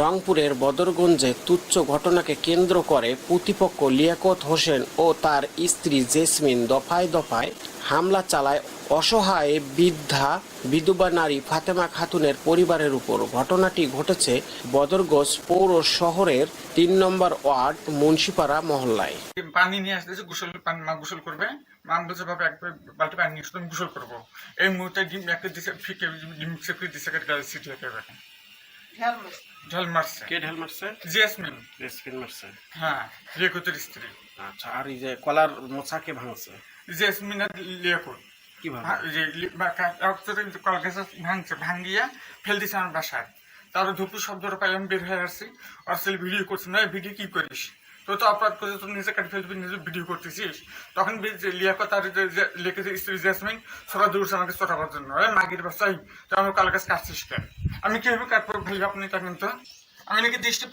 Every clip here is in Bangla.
রংপুরের বদরগঞ্জে তুচ্ছ ঘটনাকে কেন্দ্র করে প্রতিপক্ষ লিয়াকত হোসেন ও তার স্ত্রী জেসমিন দফায় দফায় হামলা চালায় অসহায় বৃদ্ধা, বিধবা নারী ফাতেমা খাতুনের পরিবারের উপর। ঘটনাটি ঘটেছে বদরগঞ্জ পৌর শহরের তিন নম্বর ওয়ার্ড মুন্সিপাড়া মহল্লায়। পানি নিয়ে আসতেছে গোসল মা গোসল করবে, মা বলছে পানি নিয়ে আসতে গোসল করব। এই মুহূর্তে ডিম, একটা ফিকে ডিম সিটি একেবারে ঢাল মারছে কে ঢেল মারছে জেসমিন। জেসমিন মারছে হ্যাঁ স্ত্রী। আচ্ছা আর এই যে কলার মোচাকে ভাঙছে? জেসমিন আর কা- কলকাতা ভাঙছে ফেল দিছে আমার বাসায়। তারপর ধুপুর শব্দটা পাই আমি বের হয়ে আসছি। আর ছেলে ভিডিও করছি না ভিডিও কি করিস? তো তো অপরাধ করে তুই নিজে কাটি ফেলবি নিজে ভিডিও করতেছিস? তখন লিয়াকত তার লিখেছে স্ত্রী জেসমিন সরা দূরছে আমাকে চটাবার জন্য। মাগির বাসাই তো আমি কাল কাছে কাটছিস কেন? আমি কীভাবে কাটবো ভাই আপনি কাটেন তো? আমি নাকি দৃষ্টি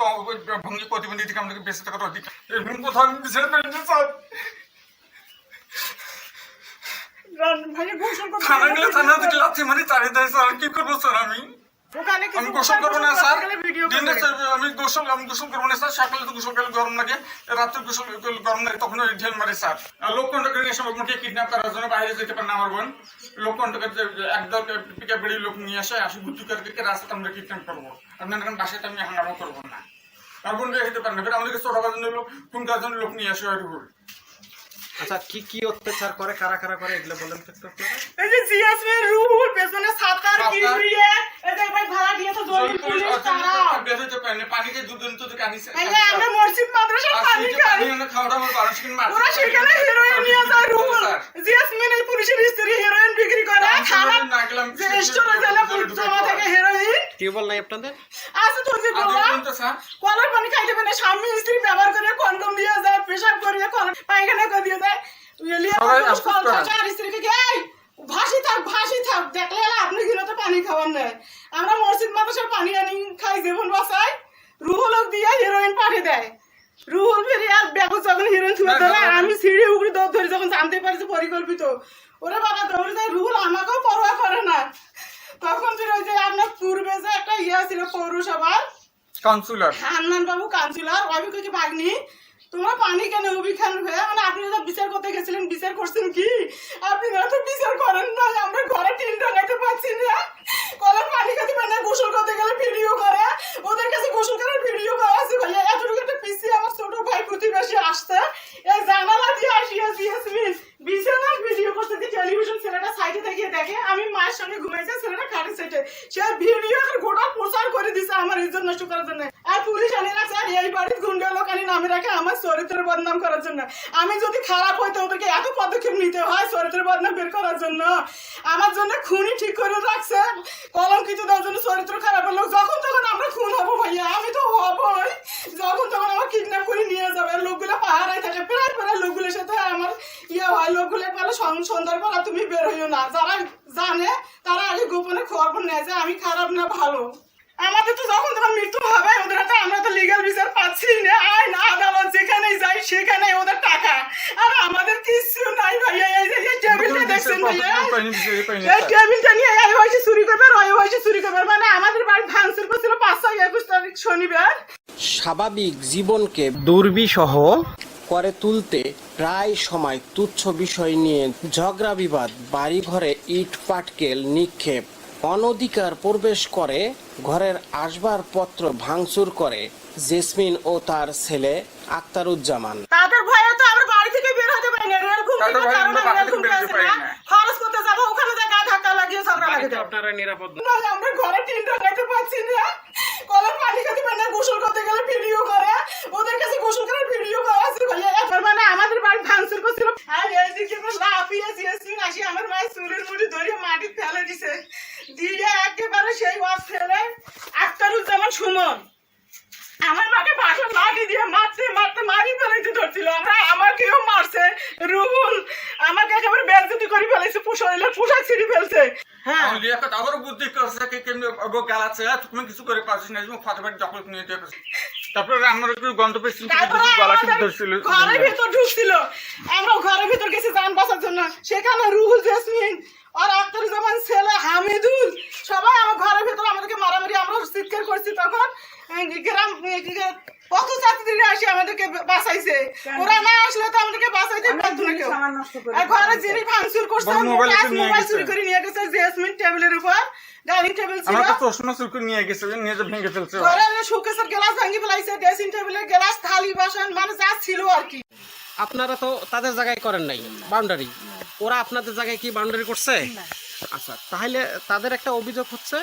ভঙ্গি প্রতিবন্ধী থেকে আমাকে বেঁচে থাকার অধিকার। এরকম কোথাও আমি ছেড়ে পেয়েছি স্যার। থানা গেলে থানা থেকে লাথি মারি তাড়িয়ে দেয় স্যার। কি করব স্যার আমি? আমি গোসল করব না স্যার। দিনে আমি গোসল আমি গোসল করব না স্যার। সকালে তো গোসল করলে গরম লাগে। রাত্রে গোসল গরম লাগে তখন ওই ঢেল মারে স্যার। লোক কন্টকের নিয়ে মোটে কিডন্যাপ করার জন্য বাইরে যেতে পারে না আমার বোন। লোক কন্টকের একদল পিকা বেড়ি লোক নিয়ে আসে আসি বুদ্ধি করে রাস্তাতে আমরা কিডন্যাপ করব। আপনার এখন বাসাতে আমি হাঙ্গামা করব না। আমার বোন রেখে দিতে পারেন না আমাদেরকে চোরাবার জন্য লোক ফোন করার জন্য লোক নিয়ে আসে ওই আচ্ছা কি কি অত্যাচার করে কারা কারা করে এগুলো বলেন তো একটু এই যে জিয়াসমিন রুহুল পেছনে সাতার। কিউরিয়ে এই যে ভাই ভাড়া দিয়ে তো দলিল পুলিশ তারা বের হইতে পারেন পানিতে দুদিন তো কানিছে ভাইয়া আমরা মসজিদ মাদ্রাসা পানি খাই। ওরা সেখানে হেরোইন নিয়ে যায় রুহুল জিয়াসমিন এই পুলিশের স্ত্রী হেরোইন বিক্রি করে খারাপ যে স্টোরে জেলা জমা থেকে হেরোইন টিউবওয়েল নাই আপনাদের? আছে তো যে কলার পানি খাইতে পারে স্বামী স্ত্রী ব্যবহার করে কন্ডম দিয়ে যায় পেশাব করিয়ে কলার পায়খানা করে দিয়ে যায়। লিয়া সবাই কল করে। আর স্ত্রীকে কি, এই ভাসি থাক ভাসি থাক দেখলে এলা আপনি কিনা তো পানি খাওয়ার নেই? আমরা মসজিদ মাদ্রাসার পানি আনি খাই জীবন বাঁচাই। রুহুলক দিয়ে হিরোইন পাঠিয়ে দেয়। রুহুল ফিরে আর ব্যাগত যখন হিরোইন না, না, না। আমি সিঁড়ি উগড়ি দৌড় ধরে যখন জানতে পারছি পরিকল্পিত। ওরে বাবা দৌড়ে যায় রুহুল আমাকেও পরোয়া করে না। তখন ফিরে ওই যে আপনার পূর্বে যে একটা ইয়ে ছিল পৌরসভার। কাউন্সিলর। হান্নান বাবু কাউন্সিলর অভিজ্ঞ কি ভাগ্নি। তোমরা পানি কেন অভিখান হয়ে মানে আপনি তো বিচার করতে গেছিলেন বিচার করছেন কি? আপনি তো বিচার করেন না আমরা ঘরে টিন দেখতে পারছি না। কলের পানি খেতে পারে না গোসল করতে গেলে ভিডিও করে। ওদের কাছে গোসল করার ভিডিও করা আছে ভাইয়া এতটুকু একটা পিসি আমার ছোট ভাই প্রতিবেশী আসছে এই জানালা দিয়ে আসিয়া দিয়েছি বিছানা ভিডিও করতে দিয়ে টেলিভিশন ছেলেটা সাইডে দেখিয়ে দেখে আমি মায়ের সঙ্গে ঘুমাইছি ছেলেটা খাটে সেটে সে ভিডিও আর গোটা প্রচার করে দিছে আমার ইজ্জত নষ্ট করার জন্য আর পুলিশ আনি রাখছে আর এই বাড়ির গুন্ডা লোক আনি নামে রাখে আমার চরিত্রের বদনাম করার জন্য আমি যদি খারাপ হইতে ওদেরকে এত পদক্ষেপ নিতে হয় চরিত্রের বদনাম বের করার জন্য আমার জন্য খুনি ঠিক করে রাখছে কলঙ্কিত দেওয়ার জন্য চরিত্র খারাপ লোক যখন তখন আমরা খুন হব ভাইয়া আমি তো হবই যখন তখন আমার কিডন্যাপ করে নিয়ে যাবে আর লোকগুলো পাহারায় থাকে প্রায় প্রায় লোকগুলোর সাথে আমার ইয়ে হয় লোকগুলো বলে সন- সন্ধ্যার পর আর তুমি বের হইও না যারা জানে তারা আগে গোপনে খবর নেয় যে আমি খারাপ না ভালো আমাদের তো যখন তখন মৃত্যু হবে ওদের হাতে আমরা তো লিগাল বিচার পাচ্ছি না আইন আদালত যেখানেই যাই সেখানে ওদের টাকা আর আমাদের কিছু নাই ভাইয়া এই যে এই টেবিলটা দেখছেন ভাইয়া এই টেবিলটা নিয়ে এই বয়সে চুরি করবে ওই বয়সে চুরি করবে মানে আমাদের বাড়ি ভাঙচুর করছিল পাঁচ একুশ তারিখ শনিবার। স্বাভাবিক জীবনকে দুর্বিষহ করে তুলতে প্রায় সময় তুচ্ছ বিষয় নিয়ে ঝগড়া বিবাদ বাড়িঘরে ইট পাটকেল নিক্ষেপ অনধিকার প্রবেশ করে ঘরের আসবাবপত্র ভাঙচুর করে জেসমিন ও তার ছেলে আক্তারুজ্জামান। তাদের ভয়ে তো আমরা বাড়ি থেকে বের হতে পারি না রেল ঘুম তাদের ভয়ে আমরা বাড়ি থেকে বের হতে পারি না। খরচ করতে যাব ওখানে যা গা ধাক্কা লাগিয়ে ঝগড়া লাগে দেয়। আপনারা নিরাপদ না, আমরা ঘরে টিন টাঙাইতে পারছি না। কলের পানি খেতে পারি না গোসল করতে গেলে ভিডিও করে। ওদের কাছে গোসল করার ভিডিও করা আছে ভাইয়া এখন মানে আমাদের বাড়ি ভাঙচুর করছিল। আর এইদিকে তো লাফিয়ে জিএসমিন আসি আমার মায়ের চুলের মুঠি ধরে মাটি ফেলে দিছে। দিয়ে একেবারে সেই ওয়াজ ফেলে। আক্তারুল আক্তারুজ্জামান সুমন। আমার মাকে বাসন লাঠি দিয়ে মারতে মারতে মারি ফেলাইতে ধরছিল। আমরা আমাকেও মারছে। রুহুল করে ফেলাইছে শরীরের পোশাক ছিঁড়ে ফেলছে। হ্যাঁ। আবারও বুদ্ধি করছে কি কেমনি গালাচ্ছে তুমি কিছু করে পারছিস না তুমি ফাটাফাটি দখল নিয়ে তারপরে রান্নার একটু গন্ধ পেয়েছিল গলা টিপে ধরছিল ঘরের ভিতর ঢুকছিল। আমরা ঘরের ভিতর গেছি যান বাঁচার জন্য। সেখানে রুহুল জেসমিন আর আক্তারুজ্জামান ছেলে হামিদুল সবাই আমার ঘরের ভিতর আমাদেরকে মারামারি আমরা চিৎকার করছি। তখন গ্রাম কত ছাত্রীরা আসে আমাদেরকে বাঁচাইছে। ওরা না আসলে তো আমাদেরকে বাঁচাইতে পারতো না কেউ। আর ঘরে যিনি ভাঙচুর করছে মোবাইল মোবাইল চুরি করে নিয়ে গেছে জেসমিন টেবিলের উপর ডাইনিং টেবিল ছিল। আমরা তো প্রশ্ন চুরি নিয়ে গেছে নিয়ে যে ভেঙে ফেলছে। ঘরে শোকেসের গ্লাস ভাঙি ফেলাইছে ড্রেসিং টেবিলের গ্লাস থালি বাসন মানে যা ছিল আর কি। আপনারা তো তাদের জায়গায় করেন নাই বাউন্ডারি। ওরা আপনাদের জায়গায় কি বাউন্ডারি করছে? আচ্ছা তাহলে তাদের একটা অভিযোগ হচ্ছে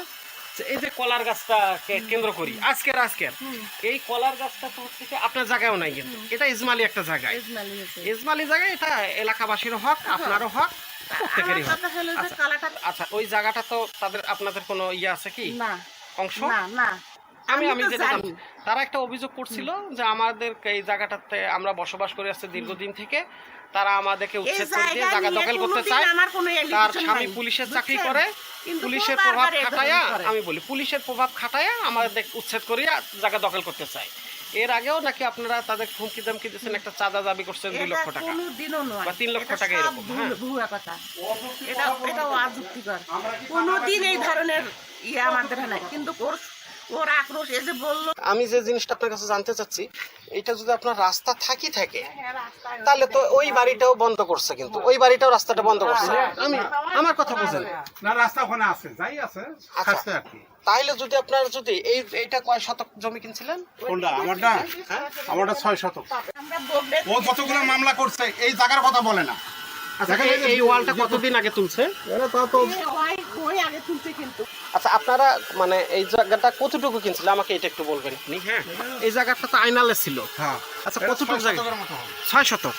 এই যে কলার গাছটাকে কেন্দ্র করি। আজকের আজকের। এই কলার গাছটা তো হচ্ছে কি আপনার জায়গাও নাই কিন্তু। এটা ইসমালি একটা জায়গায়। ইসমালি জায়গায় এটা এলাকাবাসীরও হক আপনারও হক প্রত্যেকেরই হক। আচ্ছা, আচ্ছা ওই জায়গাটা তো তাদের আপনাদের কোনো ইয়ে আছে কি? অংশ? না না। আমি আমি যেটা তারা একটা অভিযোগ করছিল যে আমাদের এই জায়গাটাতে আমরা বসবাস করে আসছি দীর্ঘদিন থেকে। তারা আমাদেরকে উচ্ছেদ করে দিয়ে জায়গা দখল করতে চায়। তার স্বামী পুলিশের চাকরি করে পুলিশের প্রভাব খাটায়া আমি বলি পুলিশের প্রভাব খাটায়া আমাদের উচ্ছেদ করিয়া জায়গা দখল করতে চায়। এর আগেও নাকি আপনারা তাদের হুমকি দামকি দিচ্ছেন একটা চাঁদা দাবি করছেন দুই লক্ষ টাকা। বা তিন লক্ষ টাকা এরকম, হ্যাঁ। ভুয়া কথা। এটা এটা অযুক্তিকর কোনোদিন এই ধরনের ইয়ে আমাদের নাই। কিন্তু ওর আক্রোশ আমি যে জিনিসটা আপনার কাছে জানতে চাচ্ছি এটা যদি আপনার রাস্তা থাকি থাকে তাহলে তো ওই বাড়িটাও বন্ধ করছে কিন্তু ওই বাড়িটাও রাস্তাটা বন্ধ করছে। আমি আমার কথা বুঝেন। না রাস্তা ওখানে আছে যাই আছে আচ্ছা। যদি আপনার যদি এই এইটা কয় শতক জমি কিনছিলেন? কোনটা? আমারটা? হ্যাঁ? আমারটা ছয় শতক। ও যতগুলো মামলা করছে এই জায়গার কথা বলে না। আচ্ছা এই- এই ওয়ালটা কতদিন আগে তুলছে? ওই ওই আগে তুলছে কিন্তু। আচ্ছা আপনারা মানে এই জায়গাটা কতটুকু কিনছিল? আমাকে এটা একটু বলবেন। আপনি হ্যাঁ। এই জায়গাটা তো আইনালে ছিল। হ্যাঁ। আচ্ছা কতটুকু জায়গা। ছয় শতক।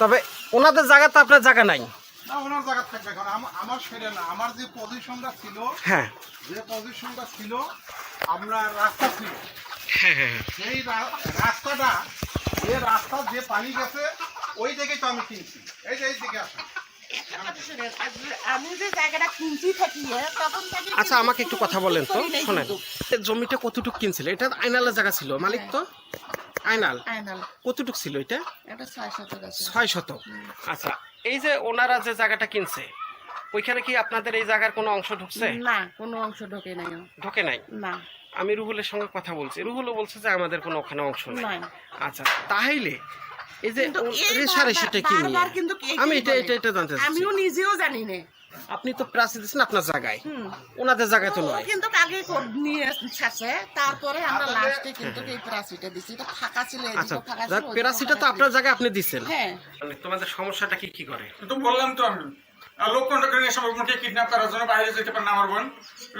তবে ওনাদের জায়গা তো আপনার জায়গা নাই? ওনার জায়গা থাকবে কারণ আমার সেটা না। আমার যে পজিশনটা ছিল হ্যাঁ। যে পজিশনটা ছিল আমরা রাস্তা ছিল। হ্যাঁ হ্যাঁ হ্যাঁ। সেই রাস্তাটা যে রাস্তা যে পানি গেছে ওই দিকে তো আমি কিনছি। এই যে এই দিকে আসে আচ্ছা আমাকে একটু কথা বলেন তো শোনেন। জমিটা কতটুকু কিনছিল? এটা আইনালের জায়গা ছিল মালিক তো? আইনাল কতটুকু ছিল এটা? ছয় শতক শতক। আচ্ছা এই যে ওনারা যে জায়গাটা কিনছে ওইখানে কি আপনাদের এই জায়গার কোনো অংশ ঢুকছে? না কোনো অংশ ঢোকে নাই ঢোকে নাই? না। আমি রুহুলের সঙ্গে কথা বলছি। রুহুলও বলছে যে আমাদের কোনো ওখানে অংশ নাই। আচ্ছা তাহলে এই যে কিন্তু রেশারেশিটা কি নিয়ে? বারবার কিন্তু এইটাই আমি এটা এটা এটা জানতে আমিও নিজেও জানি না। আপনি তো প্রাচী দিচ্ছেন আপনার জায়গায়। ওনাদের জায়গায় তো নয়। কিন্তু আগে নিয়ে তারপরে আমরা লাস্টে কিন্তু এই প্রাচীটা দিছি এটা ফাঁকা ছিল আচ্ছা ফাঁকা ছিল, যাক, ওদিকেও পেরাসিটা তো আপনার জায়গায় আপনি দিচ্ছেন হ্যাঁ। মানে তোমাদের সমস্যাটা কি কি করে? কিন্তু বললাম তো আমি। লোক কন্ট্রাক্টর সব কিডন্যাপ করার জন্য বাইরে যেতে পারে না আমার বোন।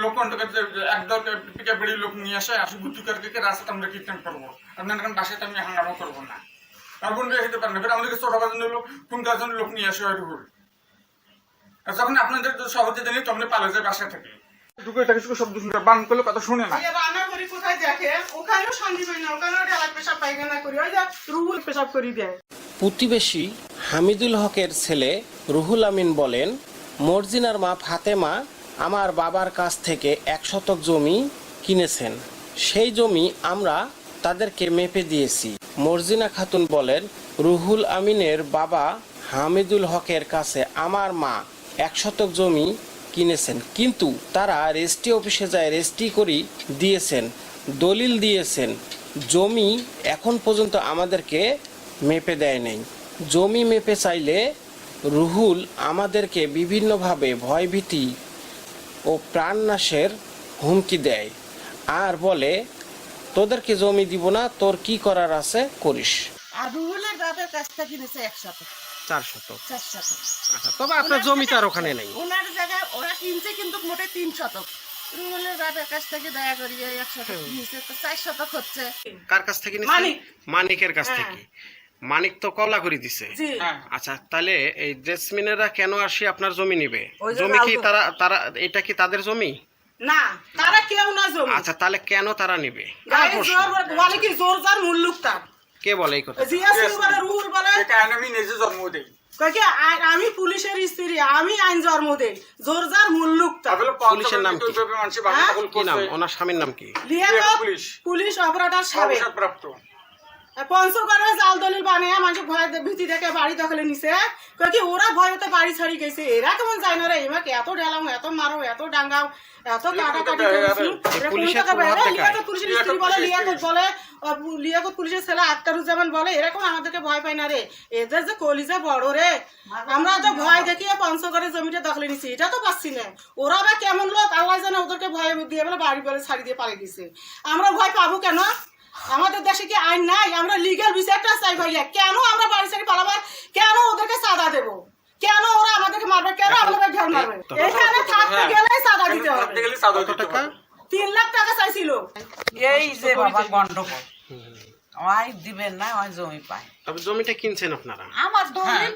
লোক কন্ট্রাক্টর একদল পিকে বেড়ি লোক নিয়ে আসে আসি গুটি করে রাস্তাতে আমরা কিডন্যাপ করব। আপনার বাসাতে আমি হাঙ্গামা করব না। আমার বোন যেতে পারে না। ফের আমাদেরকে ছোট জন্য লোক ফোন করার লোক নিয়ে আসে রুহুল যখন আপনাদের সহজে জানি তখন পালে যায় বাসা থেকে। ঢুকে এটা কিছু শব্দ শুনতে বান করলে কথা শুনে না। রান্না করি কোথায় দেখে? ওখানেও শান্তি পাই না ওখানেও ডেলা পেশাব পায়খানা করি। ওই যে রুহুল পেশাব করি দেয় প্রতিবেশী হামিদুল হকের ছেলে রুহুল আমিন বলেন মর্জিনার মা ফাতেমা আমার বাবার কাছ থেকে এক শতক জমি কিনেছেন। সেই জমি আমরা তাদেরকে মেপে দিয়েছি। মর্জিনা খাতুন বলেন, রুহুল আমিনের বাবা হামিদুল হকের কাছে আমার মা এক শতক জমি কিনেছেন। কিন্তু তারা রেজিস্ট্রি অফিসে যায় রেজিস্ট্রি করি দিয়েছেন, দলিল দিয়েছেন। জমি এখন পর্যন্ত আমাদেরকে মেপে দেয় নাই। জমি মেপে চাইলে রুহুল আমাদেরকে বিভিন্নভাবে ভয়ভীতি ও প্রাণনাশের হুমকি দেয়। আর বলে তোদেরকে জমি দিব না তোর কি করার আছে করিস। আর রুহুলের বাপের কাছ থেকে কিনেছে এক শতক? চার শতক। চার শতক। আচ্ছা তবে আপনার জমি তো আর ওখানে নেই। ওনার জায়গায় ওরা কিনছে কিন্তু মোটে তিন শতক। রুহুলের বাপের কাছ থেকে দয়া করিয়ে এক শতক কিনেছে তো চার শতক হচ্ছে। কার কাছ থেকে। মানিকের কাছ হ্যাঁ। থেকে মানিক তো কলা করে দিছে। হ্যাঁ। আচ্ছা তাহলে এই জেসমিনেরা কেন আসি আপনার জমি নিবে? জমি কি তারা তারা এটা কি তাদের জমি? না তারা কেউ না জমি। আচ্ছা তাহলে কেন তারা নিবে? বলে কি জোর যার মুল্লুক তার? কে বলে এই কথা জিয়াসিন বলে রুহুল বলে? আমি নিজে জন্ম দেই। আমি পুলিশের স্ত্রী আমি আইন জন্ম দেই। জোর যার মুল্লুক পুলিশের নাম কি? হ্যাঁ? কি নাম? ওনার স্বামীর নাম কি? পুলিশ। পুলিশ অপরাধ সাবেক। অবসরপ্রাপ্ত পঞ্চগড়ে জাল দলিল বানিয়ে মানুষ ভয় ভীতি দেখে বাড়ি দখলে নিছে। কয় কি ওরা ভয়তে বাড়ি ছাড়ি গেছে। এরা কেমন যায় না রে? এমাকে এত ঢেলাম এত মারো এত ডাঙ্গাও এত কাটাকাটি করেছি। এরা কোন পুলিশের টাকা প্রভাব বেড়ে দেখায়। লিয়াকত পুলিশের স্ত্রী বলে লিয়াকত বলে লিয়াকত পুলিশের ছেলে আক্তারুজ্জামান বলে এরকম আমাদেরকে ভয় পায় না রে? এদের যে কলিজা বড় রে। আমরা তো ভয় দেখিয়ে পঞ্চগড়ের জমিটা দখলে নিছি এটা তো পাচ্ছি না। ওরা বা কেমন লোক? আল্লাহ জানে ওদেরকে ভয় দিয়ে বলে বাড়ি বলে ছাড়ি দিয়ে পালিয়ে দিছে আমরা ভয় পাবো কেন? আমাদের দেশে কি আইন নাই? আমরা লিগ্যাল বিচারটা চাই ভাইয়া। কেন আমরা বাড়ি ছাড়ি পালাবার কেন ওদেরকে সাদা দেব? কেন ওরা আমাদেরকে মারবে? কেন আমাদের ঘের মারবে? এখানে থাকতে গেলে সাদা দিতে হবে। তিন লাখ টাকা চাইছিল। এই যে বাবা গন্ডগোল। ওই দিবেন না ওই জমি পায়। তবে জমিটা কিনছেন আপনারা? আমার হ্যাঁ, কিন্তু দলিল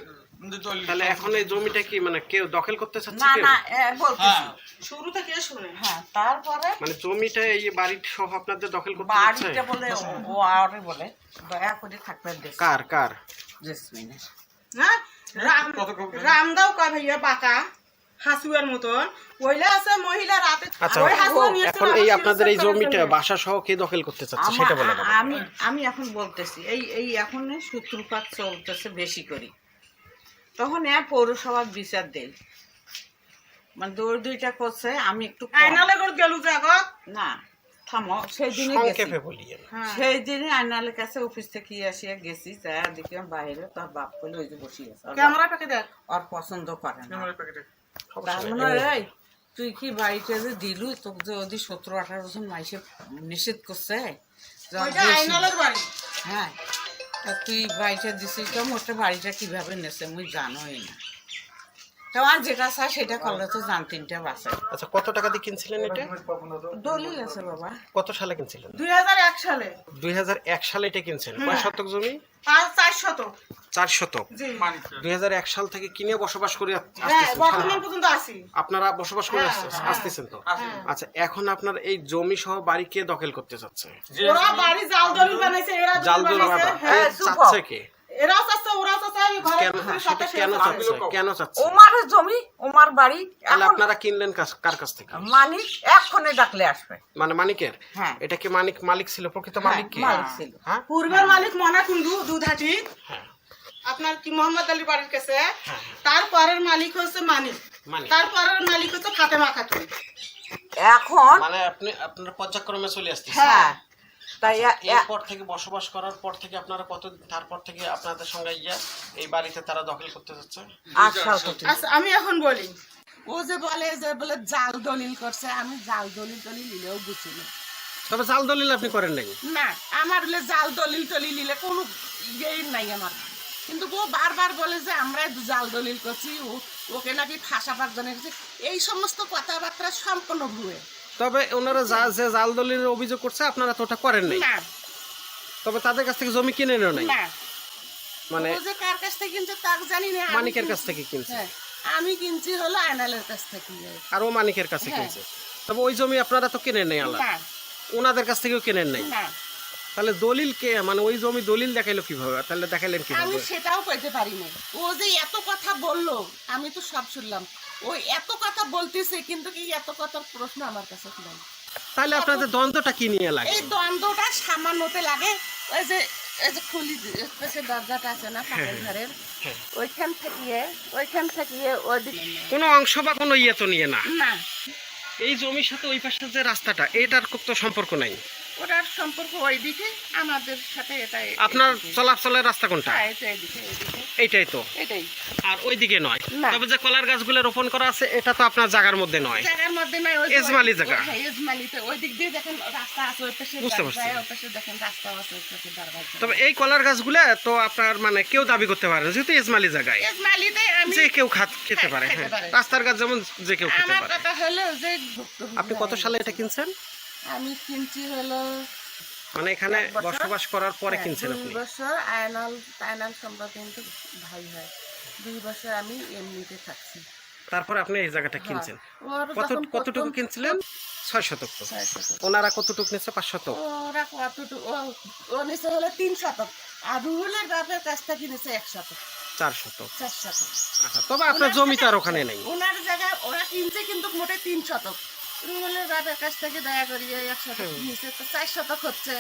তাহলে এখন এই জমিটা কি মানে কেউ দখল করতে চাচ্ছে না না বলতেছি শুরু থেকে শুনে? হ্যাঁ তারপরে মানে জমিটা এই বাড়ির সহ আপনাদের দখল করতে চাচ্ছে? বাড়িটা বলে ও আরে বলে দয়া করে থাকবে দেশ। কার কার? জেসমিনের হ্যাঁ? রাম রামদাও কয় ভাইয়া বাঁকা হাসুয়ার মতন। ওইলা আছে মহিলা রাতে আচ্ছা ওই হাসুয়া নিয়ে এখন এই আপনাদের এই জমিটা বাসা সহ কে দখল করতে চাচ্ছে? সেটা বলেন আমি আমি এখন বলতেছি এই এই এখন সূত্রপাত চলতেছে বেশি করি। তখন এ পৌরসভার বিচার দেই মানে দৌড় দুইটা করছে আমি একটু আয়নালে করে গেলু যে আগত? না থামো সেই দিনে সংক্ষেপে। সেই দিনে আয়নালের কাছে অফিস থেকে আসিয়া গেছি যা দেখি বাইরে তার বাপ বলে ওই যে বসে আছে। ক্যামেরা পেকে দেখ। ওর পছন্দ করে না। ক্যামেরার প্যাকেটে। তার মানে তুই কি বাড়িতে যে দিলু? তোকে যে ওদি সতেরো আঠারো জন মাইসে নিষেধ করছে? হ্যাঁ। তা তুই বাড়িটা দিছিস তো মোটে বাড়িটা কীভাবে নেছে মুই জানোই না। তোমার যেটা চাই সেটা করলে তো জান তিনটা বাসে আচ্ছা কত টাকা দিয়ে কিনছিলেন এটা? দলিল আছে বাবা। কত সালে কিনছিলেন? দুই হাজার এক সালে। দুই সালে এটা কিনছেন কয় শতক জমি? পাঁচ চার শতক। চার শতক। জি। মানিকপুর। দুই সাল থেকে কিনে বসবাস করে হ্যাঁ আপনারা বসবাস করে হ্যাঁ, আসতে- হ্যাঁ। আসতেছেন তো? আচ্ছা এখন আপনার এই জমি সহ বাড়ি কে দখল করতে চাচ্ছে? জাল দলিল বানাইছে এরা জাল দলিল হ্যাঁ চাচ্ছে কে? এরাও চাচ্ছে ওরাও চাচ্ছে এই ঘরে কেন সাথে কেন চাচ্ছে চাচ্ছে। কেন চাচ্ছে ওমার জমি ওমার বাড়ি তাহলে আপনারা কিনলেন কার কাছ থেকে? মালিক এক্ষণে ডাকলে আসবে। মানে মানিকের হ্যাঁ। এটা কি মানিক মালিক ছিল প্রকৃত মালিক কি? মালিক ছিল। হ্যাঁ? পূর্বের মালিক মনা কুন্ডু দুধাটি হ্যাঁ। আপনার কি মোহাম্মদ আলী বাড়ির কাছে? তারপরের মালিক হচ্ছে মানিক মানিক। তারপরের মালিক হচ্ছে ফাতেমা খাতুন। এখন মানে আপনি আপনার পর্যায়ক্রমে চলে আসতেছেন হ্যাঁ। তাই এরপর থেকে বসবাস করার পর থেকে আপনারা কত তারপর থেকে আপনাদের সঙ্গে ইয়া এই বাড়িতে তারা দখল করতে যাচ্ছে? আট সাল করতে আচ্ছা আমি এখন বলি। ও যে বলে যে বলে জাল দলিল করছে আমি জাল দলিল টলিল নিলেও বুঝি না। তবে জাল দলিল আপনি করেন নাই? না আমার বলে জাল দলিল টলিল নিলে কোনো ইয়েই নাই আমার। কিন্তু ও বারবার বলে যে আমরা জাল দলিল করছি ও- ওকে নাকি ফাঁসাবার জন্য। এই সমস্ত কথাবার্তা সম্পূর্ণ ভুয়ে। তবে ওনারা যা যে জাল দলিলের অভিযোগ করছে আপনারা তো ওটা করেন নাই। না। তবে তাদের কাছ থেকে জমি কিনে নেও নাই? না। মানে ও যে কার কাছ থেকে কিনছে তার জানি না। আমি মানিকের কাছ থেকে কিনছে। হ্যাঁ আমি কিনছি হলো আয়নালের কাছ থেকে। আর ও মানিকের কাছে হ্যাঁ। কিনছে। তবে ওই জমি আপনারা তো কিনেন নাই আলাদা না। ওনাদের কাছ থেকেও কিনেন নাই। না। তাহলে দলিল কে? মানে ওই জমি দলিল দেখাইলো কীভাবে? তাহলে দেখাইলেন আমি কীভাবে সেটাও কইতে পারি না ও যে এত কথা বলল আমি তো সব শুনলাম। ও এত কথা বলতেছে কিন্তু কি এত কথার প্রশ্ন আমার কাছে নাই। তাহলে আপনাদের দ্বন্দ্বটা কি নিয়ে লাগে? এই দ্বন্দ্বটা সামান্যতে লাগে। ওই যে এই যে খুলি পাশে দরজাটা আছে না পাশের ঘরের? ওইখান থেকে ওইখান থেকে ওইদিকে কোনো অংশ বা কোনো ইয়ে তো নিয়ে না? না। এই জমির সাথে ওই পাশের যে রাস্তাটা এটার তো সম্পর্ক নাই। ওটার সম্পর্ক ওইদিকে আমাদের সাথে এটাই। আপনার চলাচলের রাস্তা কোনটা? হ্যাঁ, এটা এদিকে এদিকে। এইটাই তো। এটাই। আর ওইদিকে নয়। না। তবে যে কলার গাছগুলো রোপণ করা আছে এটা তো আপনার জায়গার মধ্যে নয়। জায়গার মধ্যে নাই ওই এজমালি জায়গা। হ্যাঁ এজমালিতে। ওই দিক দিয়ে দেখেন রাস্তা আছে ওই পাশে বুঝতে দরজা, পারছি। ওই পাশে দেখেন রাস্তা আছে ওই পাশে দরজা তবে এই কলার গাছগুলো তো আপনার মানে কেউ দাবি করতে পারে না, যেহেতু ইসমালি জায়গায়। এজমালিতে আমি যে কেউ খাত খেতে হ্যাঁ, পারে খেতে হ্যাঁ। পারে। রাস্তার গাছ যেমন যে কেউ খেতে আমার পারে। কথা হলো যে আপনি কত সালে এটা কিনছেন? আমি কিনছি হলো মানে এখানে বসবাস করার পরে হ্যাঁ, কিনছেন দুই বছর আয়নাল আয়নাল সম্পর্কে কিন্তু ভাই হয়। দুই বছর আমি এমনিতে থাকছি। তারপরে আপনি এই জায়গাটা কিনছেন। কত কতটুকু কিনছিলেন? ছয় শতক। ওনারা কতটুকু নিচ্ছে পাঁচ শতক। ওরা কতটুকু ও- ও নিচে হলো তিন শতক। আর রুহুলের বাপের কাছ থেকে নিচে এক শতক। চার শতক। চার শতক। আচ্ছা তবে আপনার জমি তো আর ওখানে নেই। ওনার জায়গায় ওরা কিনছে কিন্তু মোটে তিন শতক। রুহুলের বাপের কাছ থেকে দয়া করি একশো টাকা নিচে তো চারশো তো হচ্ছে